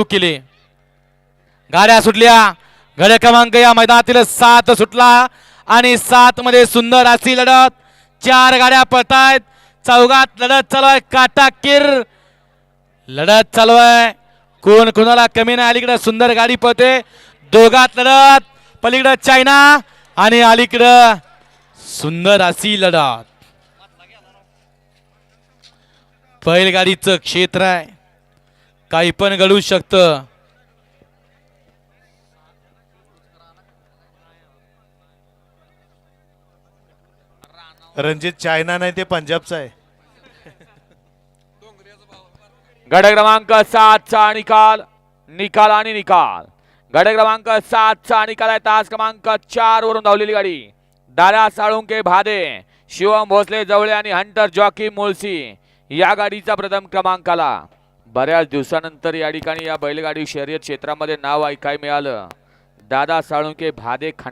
केले गाड्या सुटल्या. गड्या क्रमांक या मैदानातील सात सुटला आणि सात मध्ये सुंदर अशी लढत. चार गाड्या पळतायत. चौघात लढत चालू आहे काटाकीर लढत चालू आहे कोण कोणाला कमी नाही. अलीकडे सुंदर गाडी पळते. दोघात लढत. पलीकडं चायना आणि अलीकडं सुंदर अशी लढत. बैलगाडीचं क्षेत्र आहे. काही पण घडू शकतं. रणजित चायना नाही ते पंजाबचा आहे. गड क्रमांक सातचा निकाल निकाल आणि निकाल. गड क्रमांक सातचा निकाल आहे तास क्रमांक चार वरून धावलेली गाडी. दारा साळुंके भादे शिवम भोसले जवळे आणि हंटर जॉकी मुळसी या गाडीचा प्रथम क्रमांक आला बऱ्याच दिवसानंतर या ठिकाणी या बैलगाडी शर्यत क्षेत्रामध्ये नाव ऐकाय मिळालं. दादा साळुंके भादे खांड